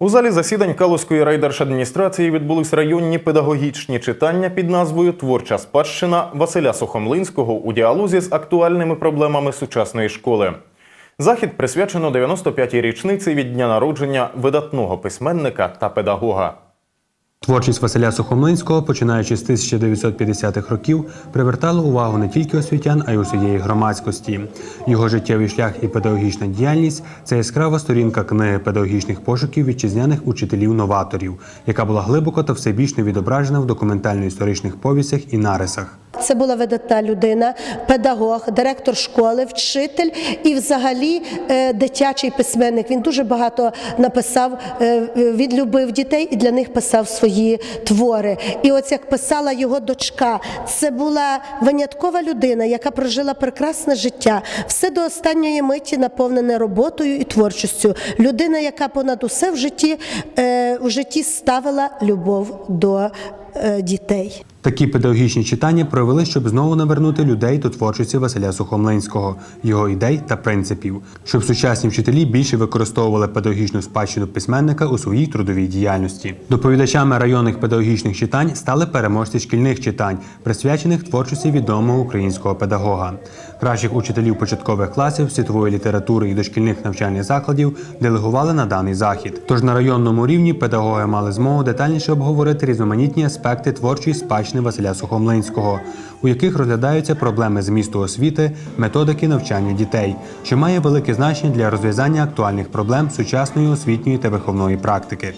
У залі засідань Калузької райдержадміністрації відбулись районні педагогічні читання під назвою Творча спадщина Василя Сухомлинського у діалозі з актуальними проблемами сучасної школи. Захід присвячено 95-й річниці від дня народження видатного письменника та педагога. Творчість Василя Сухомлинського, починаючи з 1950-х років, привертала увагу не тільки освітян, а й усієї громадськості. Його життєвий шлях і педагогічна діяльність це яскрава сторінка книги педагогічних пошуків вітчизняних учителів-новаторів, яка була глибоко та всебічно відображена в документально-історичних повістях і нарисах. Це була видатна людина, педагог, директор школи, вчитель і, взагалі, е, дитячий письменник. Він дуже багато написав, е, відлюбив дітей і для них писав свої твори. І ось як писала його дочка, це була виняткова людина, яка прожила прекрасне життя, все до останньої миті наповнене роботою і творчістю. Людина, яка понад усе в житті е, в житті ставила любов до дітей. Такі педагогічні читання провели, щоб знову навернути людей до творчості Василя Сухомлинського, його ідей та принципів, щоб сучасні вчителі більше використовували педагогічну спадщину письменника у своїй трудовій діяльності. Доповідачами районних педагогічних читань стали переможці шкільних читань, присвячених творчості відомого українського педагога. Кращих учителів початкових класів, світової літератури і дошкільних навчальних закладів делегували на даний захід. Тож на районному рівні педагоги мали змогу детальніше обговорити різноманітні аспекти творчої спадщини Василя Сухомлинського, у яких розглядаються проблеми змісту освіти, методики навчання дітей, що має велике значення для розв'язання актуальних проблем сучасної освітньої та виховної практики.